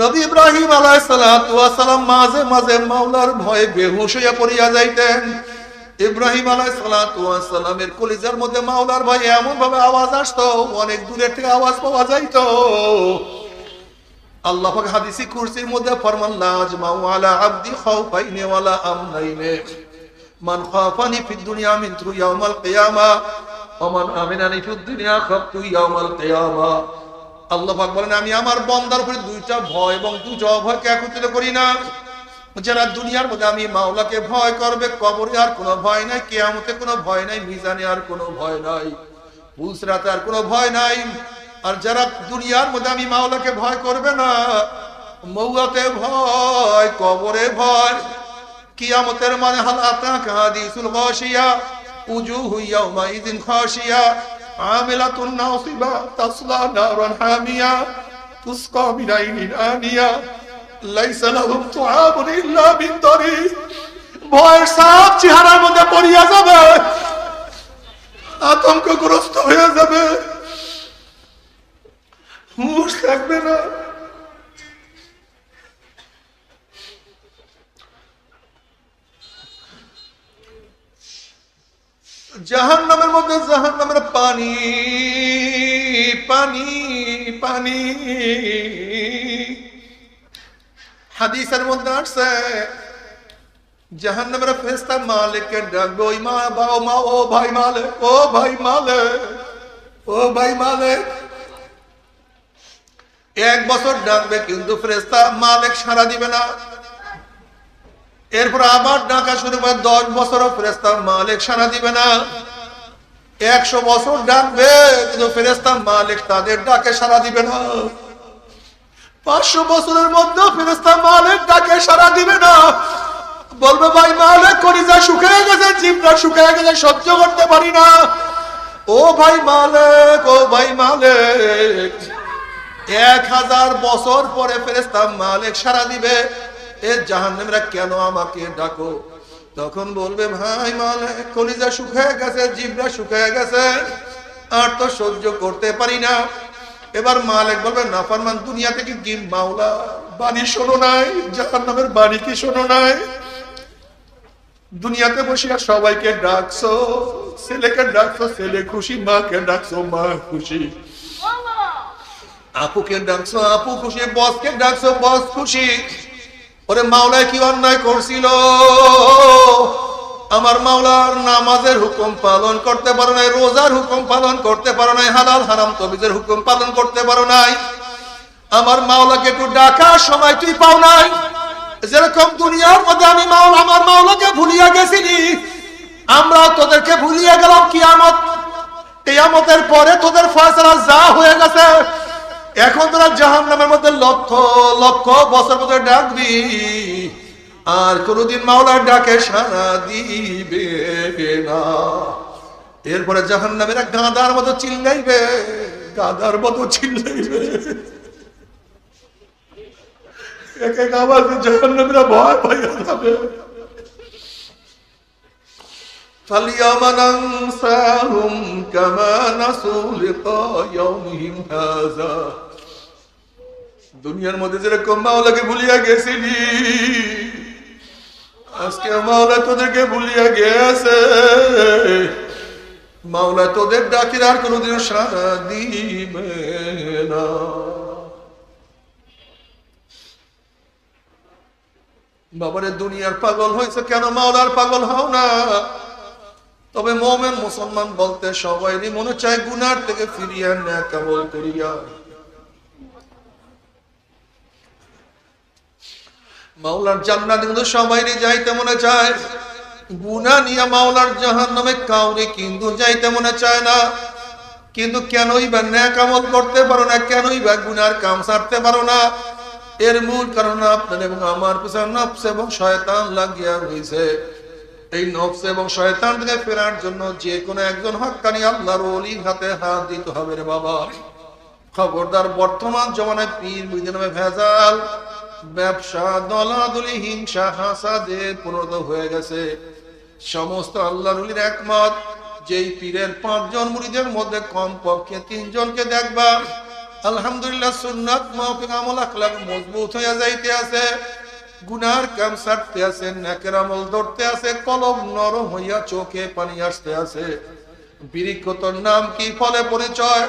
নবী ইব্রাহিম আলাইসালাম মাঝে মাঝে মাওলার ভয়ে বেহুশ হইয়া পড়িয়া যাইতেন। ইব্রাহিম আলাইসালামের কলিজার মধ্যে মাওলার ভয়ে এমন ভাবে আওয়াজ আসতো, অনেক দূরের থেকে আওয়াজ পাওয়া যাইতো। আল্লাহ হাদিসি কুরসির মধ্যে ফরমান লাজমাউ আলা আবদি খাউফাইনে ওয়ালা আমনাইনে। মান খাফানি ফিদ দুনিয়া মিন তু ইয়াউমাল কিয়ামা, ওয়া মান আমিনানি ফিদ দুনিয়া খাফতু ইয়াউমাল কিয়ামা। আল্লাহ পাক বলেন, আমি আমার বান্দার উপরে দুইটা ভয় এবং দুটো অভয়কে একত্রিত করি না। যারা দুনিয়ার মধ্যে আমি মাওলাকে ভয় করবে, কবরে আর কোনো ভয় নাই, কিয়ামতে কোনো ভয় নাই, মিজানে আর কোনো ভয় নাই, পুলসরাতে আর কোনো ভয় নাই। আর যারা দুনিয়ার মধ্যে আমি মাওলাকে ভয় করবে না, মৌয়াতে ভয়, কবরে ভয়, কিয়ামতের মানে হালাতা কাদিসুল গাশিয়া উজুহু ইয়াউমাইযিন খাশিয়া আমিলাতুন নাসিবা তাসলা নারান হামিয়া তুসকা মিন আইনিন আনিয়া লাইসা লাহুম তুআবুন ইল্লা মিন দরি ভয়ের সাপ চেহারার মধ্যে পড়িয়া যাবে, আতঙ্কগ্রস্ত হয়ে যাবে। হুশ থাকবে না। জাহান নামের মধ্যে জাহান নামের পানি পানি পানি। হাদিসের মধ্যে আসছে জাহান নামের ফেস্তা মালিককে ডাকবে, ওই মা বাও মা, ও ভাই মালিক, ও ভাই মালিক, ও ভাই মালিক। এক বছর ডাকবে, কিন্তু ফেরেস্তা মালিক সারা দিবে না। এরপর আবার ডাকা শুরু করে দশ বছরও ফেরেস্তা মালিক সারা দিবে না। একশো বছর ডাকবে, কিন্তু ফেরেস্তা মালিক তাদের ডাকে সারা দিবে না। পাঁচশো বছরের মধ্যে ফেরেস্তা মালিক ডাকে সারা দিবে না। বলবে, ভাই, মালিক কলিজা শুকিয়ে গেছে জিমটা শুকিয়ে গেছে, সহ্য করতে পারি না। ও ভাই, মালিক, ও ভাই, মালিক, এক হাজার বছর পরে ফেরেস্তা মালিক সারা দিবে। এ জাহান্নামীরা কেন আমাকে ডাকো? তখন বলবে ভাই মালিক কলিজা শুকিয়ে গেছে জিভরা শুকিয়ে গেছে আর তো সহ্য করতে পারি না। এবার মালিক বলবে নাফরমান দুনিয়া থেকে কি মাওলা বাণী শোনো নাই জাহান্নামের বাণী কি শোনো নাই? দুনিয়াতে বসিয়া সবাইকে ডাকছো ছেলেকে ডাকছো ছেলে খুশি মাকে ডাকছো মা খুশি। আপুকে ডাকছো আপু খুশি বসকে ডাকছো বস খুশি। ওরে মাওলায় কি অন্যায় করছিল? আমার মাওলার নামাজের হুকুম পালন করতে পারো নাই, রোজার হুকুম পালন করতে পারো নাই, হালাল হারাম তবিজের হুকুম পালন করতে পারো নাই। আমার মাওলাকে একটু ডাকার সময় তুই পাও নাই। যেরকম দুনিয়ার মধ্যে আমি মাওলা, আমার মাওলাকে ভুলিয়া গেছিলি আমরা তোদেরকে ভুলিয়ে গেলাম কিয়ামত। কিয়ামতের পরে তোদের ফয়সালা যা হয়ে গেছে এখন তোরা জাহান নামের মধ্যে লক্ষ লক্ষ বছর বছর ডাকবি আর কোনদিন মাওলার ডাকে সারা দিবে না এরপরে জাহান নামের গাঁদার মতো চিল্লাইবে গাঁদার মতো চিল্লাইবে এক এক আওয়াজে জাহান নামেরা ভয় পাইয়া যাবে فاليوم ننساهم كما نسوا لقاء يومهم هذا দুনিয়ার মধ্যে যেরকম মাওলাকে ভুলিয়া গেছিলি, আজকে মাওলা তোদেরকে ভুলিয়া গেছে। মাওলা তোদের ডাকির আর কোনোদিন সারা দিবে না। বাবারে, দুনিয়ার পাগল হয়েছে কেন? মাওলার পাগল হও না। তবে মোমেন মুসলমান বলতে সবাইরই মনে চায়, গুনার থেকে ফিরিয়া নেয় কেবল করিয়া। মাওলার জান্নাত কিন্তু সবাইরই যাইতে মনে চায়। গুনা নিয়ে মাওলার জাহান নামে কাউরে কিন্তু যাইতে মনে চায় না। কিন্তু কেনই বা ন্যাক আমল করতে পারো না, কেনই বা গুনার কাম সারতে পারো না। এর মূল কারণ আপনার এবং আমার পিছনে নফস এবং শয়তান লাগিয়া হয়েছে এই নফস এবং শয়তান থেকে ফেরার জন্য যে কোনো একজন হক্কানি আল্লাহর অলির হাতে হাত দিতে হবে রে বাবা। খবরদার বর্তমান জমানায় পীর বুঝে নামে ভেজাল। ব্যবসা, দলাদলি, হিংসা, হাসাদে পরিণত হয়ে গেছে। সমস্ত আল্লাহর অলির একমত, যেই পীরের পাঁচজন মুড়িদের মধ্যে কম পক্ষে তিনজনকে দেখবা। আলহামদুলিল্লাহ সুন্নাত আমল, আখলাক মজবুত হয়ে যাইতে আছে। গুনার ছাড়তে আছে, নেকের আমল ধরতে আছে, কলম নরম হইয়া চোখে পানি আসতে আছে। বৃক্ষ নাম কি? ফলে পরিচয়।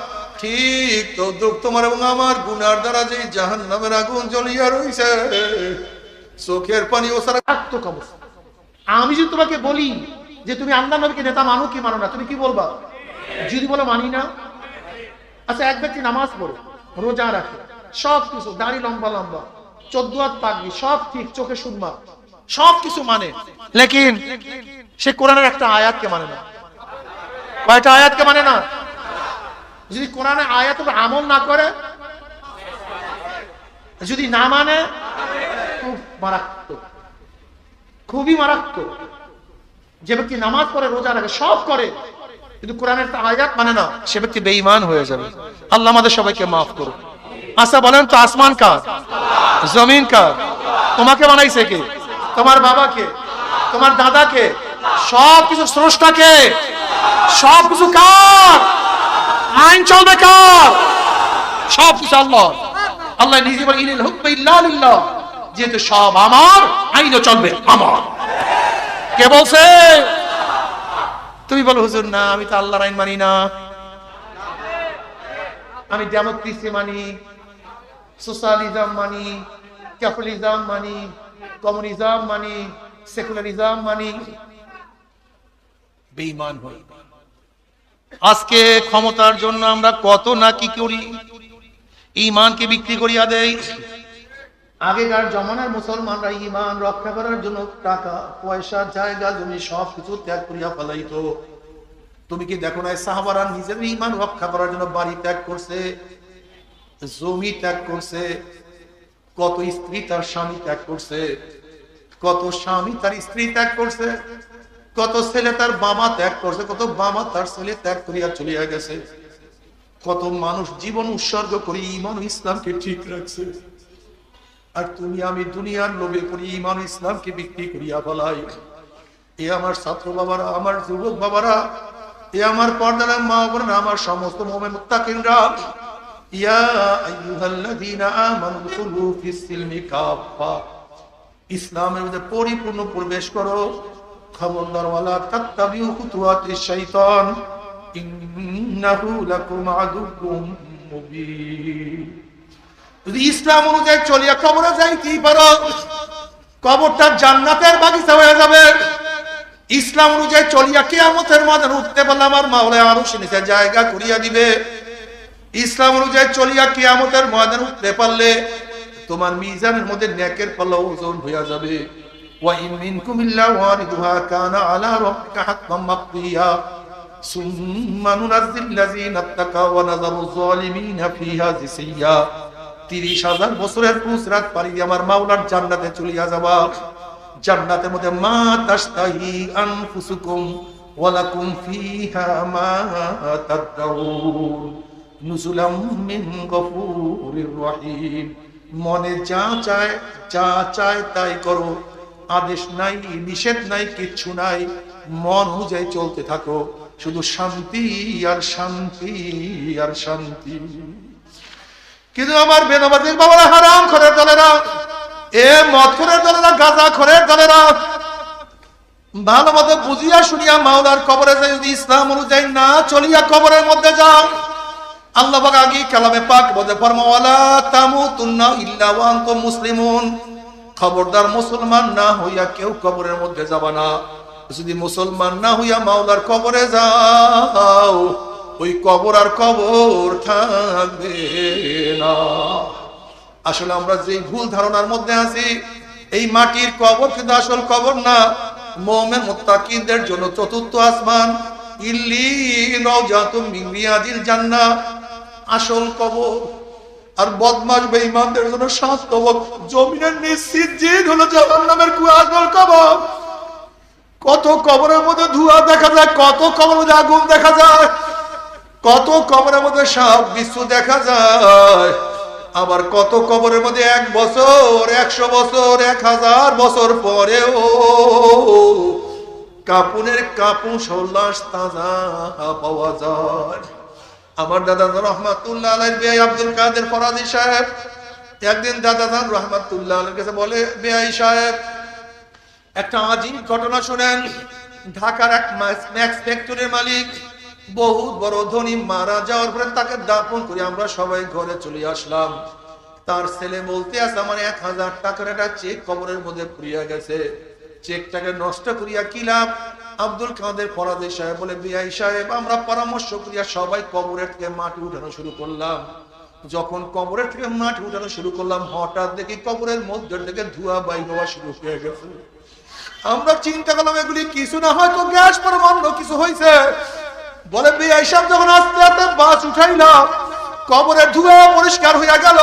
ঠিক তো দুঃখ তোমার এবং আমার গুনার দ্বারা যে জাহান নামের আগুন জ্বলিয়া রইছে, চোখের পানি ও সারা অবস্থা আমি যদি তোমাকে বলি যে তুমি আল্লাহ নবীকে নেতা, মানো কি মানো না? তুমি কি বলবা? যদি বলো মানি না। আচ্ছা এক ব্যক্তি নামাজ পড়ে, রোজা রাখে, সব কিছু, দাড়ি লম্বা লম্বা, চোদ্দ হাত পাগড়ি, সব ঠিক, চোখে সুরমা, সব কিছু মানে। লেকিন, সে কোরআনের একটা আয়াতকে মানে না। কয়টা আয়াতকে মানে না? যদি কোরআনের আয়াত আমল না করে, যদি না মানে খুব মারাত্মক। খুবই মারাত্মক। যে ব্যক্তি নামাজ পড়ে, রোজা রাখে, সব করে, কিন্তু কোরআনের আয়াত মানে না, সে ব্যক্তি বেঈমান হয়ে যাবে। আল্লাহ আমাদের সবাইকে মাফ করুন আচ্ছা বলেন তো, আসমান কার? জমিন কার? তোমাকে বানাইছে কে? তোমার বাবাকে তোমার দাদাকে সব কিছু স্রষ্টাকে সব কিছু কার? আইন চলবে কার? সব কিছু আল্লাহ। আল্লাহ নিজে বলে হুকমে ইল্লা যেহেতু সব আমার, আইনও চলবে আমার। কে বলছে? তুমি বলো, হুজুর, না, আমি তো আল্লাহর আইন মানি না। আমি ডেমোক্রেসি মানি, সোশ্যালিজম মানি, ক্যাপিটালিজম মানি, কমিউনিজম মানি, সেকুলারিজম মানি। বেঈমান হই। আজকে ক্ষমতার জন্য আমরা কত না কি করি? ইমানকে বিক্রি করিয়া দেই। আগেকার জমানার মুসলমানরা ইমান রক্ষা করার জন্য টাকা, পয়সা, জায়গা, জমি সব কিছু ত্যাগ করিয়া ফেলাইতো। তুমি কি দেখো না সাহাবারা নিজের ইমান রক্ষা করার জন্য বাড়ি ত্যাগ করছে, জমি ত্যাগ করছে, কত স্ত্রী তার স্বামী ত্যাগ করছে, কত স্বামী তার স্ত্রী ত্যাগ করছে। কত ছেলে তার বাবা ত্যাগ করছে, কত বাবা তার ছেলে ত্যাগ করিয়া চলিয়া গেছে। কত মানুষ জীবন উৎসর্গ করি ইমান ইসলামকে ঠিক রাখছে। আর তুমি আমি দুনিয়ার লোভে করি ইমান ইসলামকে বিক্রি করিয়া বলাই এ আমার ছাত্র বাবারা, আমার যুবক বাবারা, এ আমার পর্দারা মা বোনেরা, আমার সমস্ত মোমেন মুত্তাকিনরা। ইয়া আইয়ুহাল্লাযীনা আমানু ফিস সিলমি কাফা ইসলামের মধ্যে পরিপূর্ণ প্রবেশ করো। খবরদার ওয়ালা তাত্তাবিউ শাইতান, ইন্নাহু লাকুম আদুউম ইসলাম অনুযায়ী চলিয়া কবরে পারো, কবরটা জান্নাতের বাগিচা হয়ে যাবে। ইসলাম অনুযায়ী চলিয়া কেয়ামতের মাঝে উঠতে পারলে আমার মাওলা আরও নিচে জায়গা করিয়া দিবে। ইসলাম অনুযায়ী চলিয়া কেয়ামতের ময়দান উঠতে পারলে তোমার মিজানের মধ্যে নেকের পাল্লা ওজন হইয়া যাবে। وإن منكم إلا واردها كان على ربك حتما مقضيا ثم ننزل الذين اتقوا ونذر الظالمين فيها جثيا তিরিশ হাজার বছরের পুসরাত পাড়ি দিয়ে আমার মাওলার জান্নাতে চলিয়া যাবা জান্নাতের মধ্যে মা তাস্তাহি আনফুসুকুম ওয়ালাকুম ফিহা মা তাদউন নুজুলাম মিন গফুরির রহিম মনে যা চায় যা চায় তাই করো আদেশ নাই, নিষেধ নাই, কিচ্ছু নাই। মন অনুযায়ী চলতে থাকো। শুধু শান্তি আর শান্তি আর শান্তি। কিন্তু আমার বেনাবাজির বাবারা হারাম খরের দলেরা, এ মদ খরের দলেরা, গাঁজা খরের দলেরা ভালো মতো বুঝিয়া শুনিয়া মাওলার কবরে যদি ইসলাম অনুযায়ী না চলিয়া কবরের মধ্যে যাও, আল্লাহ আগে কালামে পাক বলে, ফরমাওয়ালা তামুতুন্না ইল্লা ওয়া আনতুম মুসলিমুন। খবরদার মুসলমান না হইয়া কেউ কবরের মধ্যে যাবা না। যদি মুসলমান না হইয়া মাওলার কবরে যাও, ওই কবর আর কবর থাকবে না। আসলে আমরা যে ভুল ধারণার মধ্যে আছি, এই মাটির কবর কিন্তু আসল কবর না। মোমেন মুত্তাকিনদের জন্য চতুর্থ আসমান। ইল্লি রাউজাতুম মিন রিয়াদিল জান্নাহ। আসল কবর আর বদমাস বেঈমানদের জন্য শান্ত হোক জমিনের নিশ্চিত জিন হলো জাহান্নামের কুয়াশার কবর। কত কবরের মধ্যে ধোঁয়া দেখা যায়, কত কবরের মধ্যে আগুন দেখা যায়, কত কবরের মধ্যে সাপ বিশ্ব দেখা যায়। আবার কত কবরের মধ্যে এক বছর, একশো বছর, এক হাজার বছর পরেও কাপুনের কাপুন সল্লাস তাজা পাওয়া যায়। আমার দাদা রহমাতুল্লাহ আলাই বেআই আব্দুল কাদের ফরাজি সাহেব। একদিন দাদা দান রহমাতুল্লাহ আলের কাছে বলে বেআই সাহেব, একটা আজিব ঘটনা শুনেন। ঢাকার এক ম্যাক্স ফ্যাক্টরির মালিক বহুত বড় ধনী মারা যাওয়ার পরে তাকে দাপন করে আমরা সবাই ঘরে চলে আসলাম। তার ছেলে বলতে আছে, আমার এক হাজার টাকার একটা চেক কবরের মধ্যে পুড়িয়া গেছে। চেকটাকে নষ্ট করিয়া কি লাভ? আব্দুল কাদের ফরাদে সাহেব বলে, বিআই সাহেব, আমরা পরামর্শ করিয়া সবাই কবরের থেকে মাটি উঠানো শুরু করলাম। যখন কবরের থেকে মাটি উঠানো শুরু করলাম, হঠাৎ দেখি কবরের মধ্যে থেকে ধোঁয়া বাইর হওয়া শুরু হয়ে গেছে। আমরা চিন্তা করলাম, এগুলি কিছু না হয়তো গ্যাস পরমাণু কিছু হয়েছে বলে, বিআই সাহেব যখন আস্তে আস্তে বাস উঠাইলাম, কবরের ধুয়ে পরিষ্কার হইয়া গেল।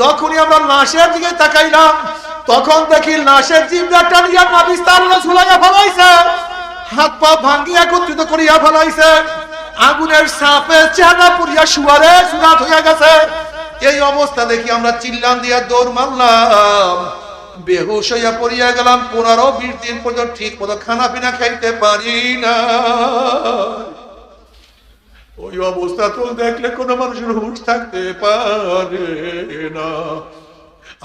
যখনই আমরা লাশের দিকে তাকাইলাম, তখন দেখি লাশের জিবটা টানিয়া নাবিস তার ঝুলাইয়া ফেলাইছে। হাত পা ভাঙ্গিয়া একত্রিত করিয়া ফেলাইছে। আগুনের সাপে চেহারা পুরিয়া শুয়ারে সুরাত হইয়া গেছে। এই অবস্থা দেখি আমরা চিল্লান দিয়া দৌড় মারলাম। বেহুশ হইয়া পড়িয়া গেলাম, পনেরো, বিশ দিন পর্যন্ত ঠিক মতো খানা পিনা খাইতে পারি না। ওই অবস্থা তো দেখলে কোনো মানুষের হুশ থাকতে পারে না।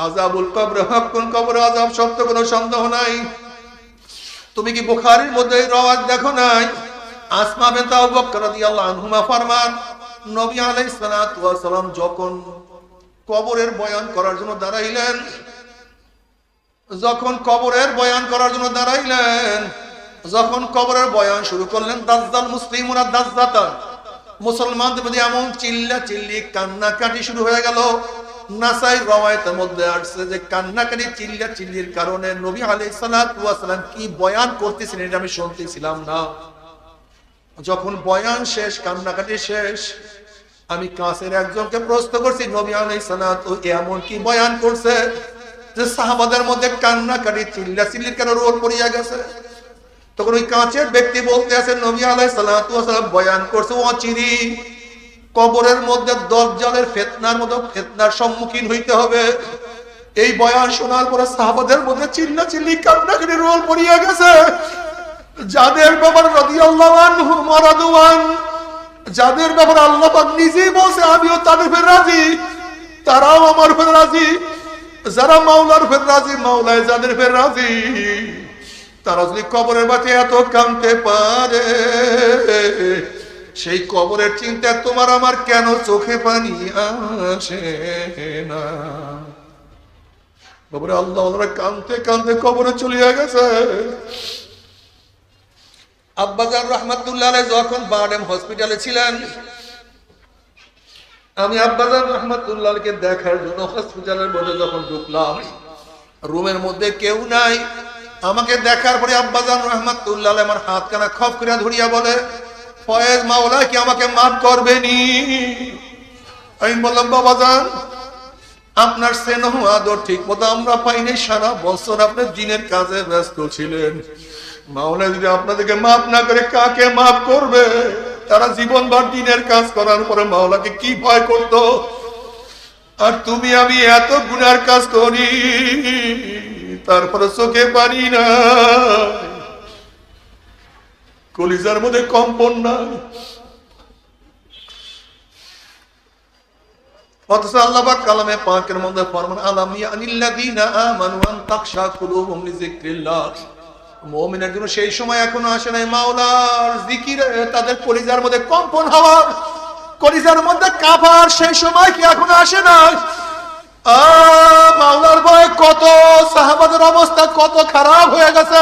আজাবুল কবর হকুন কবর, আজাব সত্য কোনো সন্দেহ নাই। তুমি কি বুখারীর মধ্যে রওয়াজ দেখো নাই? আসমা আবু বকর রাদিয়াল্লাহু আনহুমা ফরমান, নবী আলাইহিস সালাতু ওয়াস সালাম যখন কবরের বয়ান করার জন্য দাঁড়াইলেন, যখন কবরের বয়ান করার জন্য দাঁড়াইলেন, যখন কবরের বয়ান শুরু করলেন, দাজ্জাল মুসলিমুনা দাজ্জাতান। মুসলমানদের মধ্যে এমন চিল্লা চিল্লি কান্নাকাটি শুরু হয়ে গেল। নাসাই রওয়ায়তের মধ্যে আসছে যে কান্নাকাটি চিল্লা চিল্লির কারণে নবী সালাম কি বয়ান করতেছিলেন এটা আমি শুনতেছিলাম না। যখন বয়ান শেষ, কান্নাকাটি শেষ, আমি কাছের একজনকে প্রশ্ন করছি, নবী আলাইহিস সালাতু এমন কি বয়ান করছে যে সাহাবাদের মধ্যে কান্নাকাটি চিল্লা চিল্লির কেন রোল পড়িয়া গেছে। তখন ওই কাঁচের ব্যক্তি বলতে আছে, নবী আলাই সালাম বয়ান করছে অচিরি কবরের মধ্যে দজ্জালের ফেতনার মতো ফেতনার সম্মুখীন হইতে হবে। এই বয়ান শোনার পরে সাহাবাদের মধ্যে চিল্লা চিল্লি কান্নাকাটি রোল পড়িয়া গেছে। যাদের ব্যাপার রাদিয়াল্লাহু যাদের ব্যাপার আল্লাহ নিজেই বলছে, আমিও তাদের ফের রাজি, তারাও আমার ফের রাজি, যারা মাওলার ফের রাজি, মাওলায় যাদের ফের রাজি। তারা যদি কবরের বাতি এত কামতে পারে সেই কবরের চিন্তা তোমার আমার কেন চোখে পানি আসে না? কবরে আল্লাহ কানতে কানতে কবরে চলিয়া গেছে। আব্বাজান রহমাতুল্লাহ যখন বারডেম হসপিটালে ছিলেন, আমি আব্বাজান রহমাতুল্লাহকে দেখার জন্য হসপিটালের মধ্যে যখন ঢুকলাম, রুমের মধ্যে কেউ নাই। আমাকে দেখার পরে আব্বাজান রহমাতুল্লাহ আমার হাত কানা খপ করিয়া ধরিয়া বলে ফয়েজ মাওলা কি আমাকে মাফ করবেনি? আমি বললাম, বাবা যান আপনার স্নেহ, আদর ঠিক মতো আমরা পাইনি। সারা বছর আপনার দিনের কাজে ব্যস্ত ছিলেন। মাওলা যদি আপনাদেরকে মাফ না করে কাকে মাফ করবে? তারা জীবনভর দিনের কাজ করার পরে মাওলাকে কি ভয় করত? আর তুমি, আমি এত গুনার কাজ করি, তারপরে চোখে পারি না কলিজার মধ্যে কম্পন নাই। অথচ আল্লাহ কালামে পাকের মধ্যে ফরমান জন্য সেই সময় এখনও আসে নাই। মাওলার জিকিরে তাদের কলিজার মধ্যে কম্পন হওয়ার কলিজার মধ্যে কাঁপার সেই সময় কি এখনও আসে নাই? মাওলার ভয়ে কত, সাহাবাদের অবস্থা কত খারাপ হয়ে গেছে।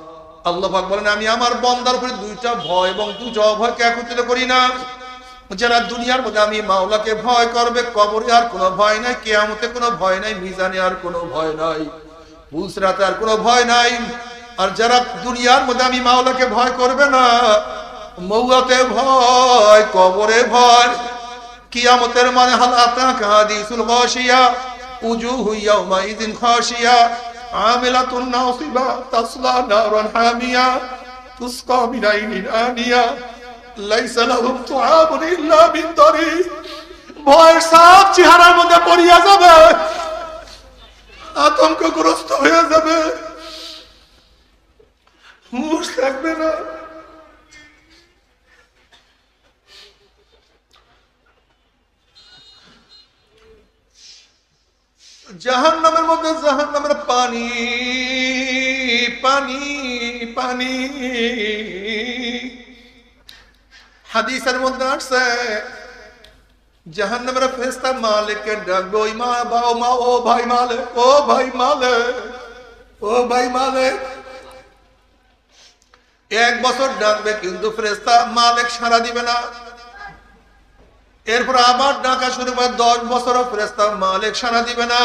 আল্লাহ পাক বলেন, আমি আমার বন্দার উপরে দুইটা ভয় এবং দুইটা অভয়কে একত্রিত করি না। যারা দুনিয়ার মধ্যে আমি মাওলাকে ভয় করবে, কবরে আর কোনো ভয় নাই, কেয়ামতে কোনো ভয় নাই, মিজানে আর কোনো ভয় নাই, পুলসরাতে আর কোনো ভয় নাই। আর যারা দুনিয়ার মধ্যে আমি মাওলাকে ভয় করবে না, মৌয়াতে ভয়, কবরে ভয়, কিয়ামতের মানে হাল আতাকা হাদিসুল উজু উজুহু ইয়াউমাইযিন খাশিয়া আমিলাতুন নাসিবা, তাসলা নারান হামিয়া, তুসকা মিন আইনিন আনিয়া, লাইসা লাহুম তুআবুন ইল্লা মিন দারি। ভয় সাপ চেহারার মধ্যে পড়িয়া যাবে, আতঙ্কগ্রস্ত হয়ে যাবে। মুখ থাকবে না। জাহান নামের মধ্যে জাহান নামের পানি পানি পানি। হাদিসের মধ্যে আসছে জাহান নামের ফেস্তা মালিককে ডাকবে, ওই মা বা ও মা, ও ভাই মালিক, ও ভাই মালিক, ও ভাই মালিক। এক বছর ডাকবে, কিন্তু ফেরেস্তা মালিক সারা দিবে না। এরপর আবার ডাকা শুরু করে দশ বছর ফেরেস্তা মালিক সারা দিবে না।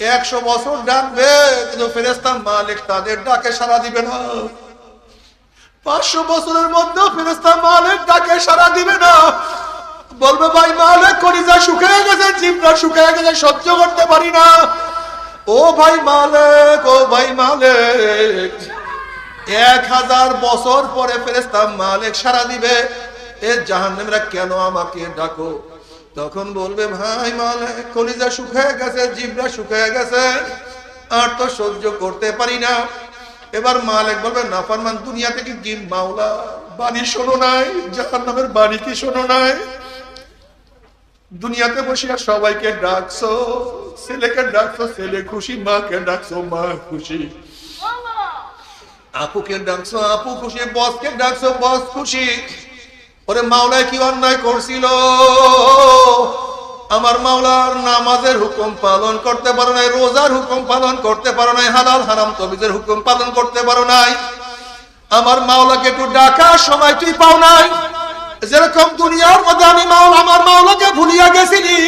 একশো বছর ডাকবে, কিন্তু ফেরেস্তা মালিক তাদের ডাকে সারা দিবে না। পাঁচশো বছরের মধ্যে ফেরেস্তা মালিক ডাকে সারা দিবে না। বলবে, ভাই, মালিক কলিজা শুকিয়ে গেছে, জিভটা শুকিয়ে গেছে, সহ্য করতে পারি না। ও ভাই, মালিক, ও ভাই, মালিক, এক হাজার বছর পরে ফেরেস্তা মালিক সারা দিবে। এ জাহান্নামীরা কেন আমাকে ডাকো? তখন বলবে ভাই মালিক কলিজা শুকিয়ে গেছে জিভটা শুকিয়ে গেছে আর তো সহ্য করতে পারি না। এবার মালিক বলবে নাফারমান দুনিয়া থেকে কি মাওলা বাণী শোনো নাই জাহান্নামের বাণী কি শোনো নাই? দুনিয়াতে বসিয়া সবাইকে ডাকছো ছেলেকে ডাকছো ছেলে খুশি মাকে ডাকছো মা খুশি। আপুকে ডাকছো আপু খুশি বসকে ডাকছো বস খুশি। ওরে মাওলায় কি অন্যায় করছিল? আমার মাওলার নামাজের হুকুম পালন করতে পারো নাই, রোজার হুকুম পালন করতে পারো নাই, হালাল হারাম তবিজের হুকুম পালন করতে পারো নাই। আমার মাওলাকে একটু ডাকার সময় তুই পাও নাই। যেরকম দুনিয়ার মধ্যে আমি মাওলা, আমার মাওলাকে ভুলিয়া গেছিলি,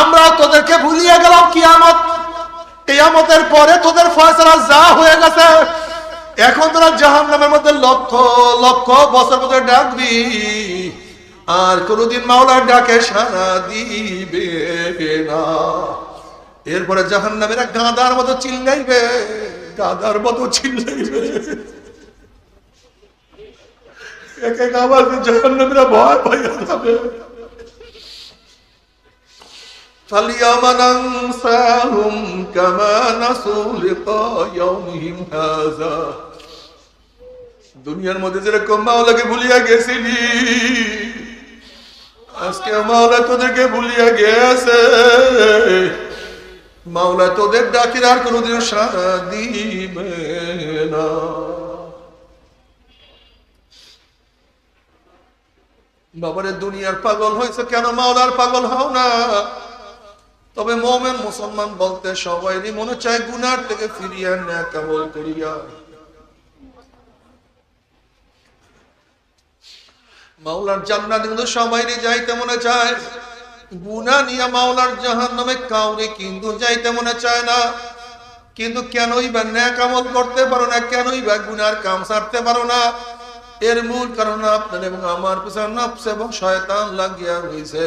আমরা তোদেরকে ভুলিয়ে গেলাম কিয়ামত। কিয়ামতের পরে তোদের ফয়সালা যা হয়ে গেছে এখন তোরা জাহান নামের মধ্যে লক্ষ লক্ষ বছর মধ্যে ডাকবি আর কোনদিন মাওলার ডাকে সারা দিবে না এরপরে জাহান নামের গাঁদার মতো চিল্লাইবে গাদার মতো চিল্লাইবে এক এক আওয়াজে জাহান নামেরা ভয় পাইয়া যাবে فاليوم ننساهم كما نسوا لقاء يومهم هذا দুনিয়ার মধ্যে যেরকম মাওলাকে ভুলিয়া গেছিলি, আজকে মাওলা তোদেরকে ভুলিয়া গেছে। মাওলা তোদের ডাকির আর কোনোদিন সারা দিবে না। বাবারে, দুনিয়ার পাগল হয়েছে কেন? মাওলার পাগল হও না। তবে মোমেন মুসলমান বলতে সবাইরই মনে চায়, গুনার থেকে ফিরিয়া না কেবল করিয়া। মাওলার জান্নাত কিন্তু সবাইরই যাইতে মনে চায়। গুনা নিয়ে মাওলার জাহান নামে কাউরে কিন্তু যাইতে মনে চায় না। কিন্তু কেনই বা ন্যাক আমল করতে পারো না, কেনই বা গুনার কাম সারতে পারো না। এর মূল কারণ আপনার এবং আমার পিছনে নফস এবং শয়তান লাগিয়া রয়েছে।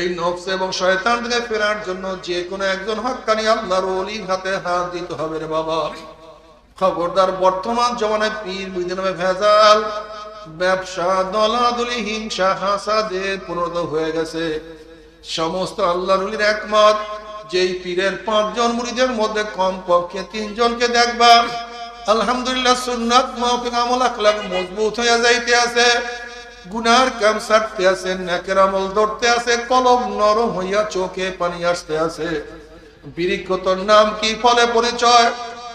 এই নফস এবং শয়তান থেকে ফেরার জন্য যে কোনো একজন হক্কানি আল্লাহর অলির হাতে হাত দিতে হবে রে বাবা। খবরদার বর্তমান জমানায় পীর বুঝে নামে ভেজাল। ব্যবসা, দলাদলি, হিংসা, হাসাদে পূর্ণত হয়ে গেছে। সমস্ত আল্লাহর অলির একমত, যেই পীরের পাঁচজন মুড়িদের মধ্যে কম পক্ষে তিনজনকে দেখবা, আলহামদুলিল্লাহ মজবুত যাইতে আছে। কলম নরম হইয়া চোখে পানি আসতে আছে। নাম কি? ফলে পরিচয়।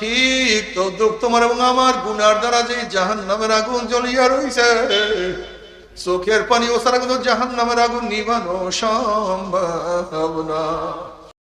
ঠিক তো দুঃখ তোমার এবং আমার গুনার দ্বারা যে জাহান নামের আগুন জ্বলিয়া রইছে। চোখের পানি ও সারা কিন্তু জাহান নামের আগুন নিবানো সম্ভব না।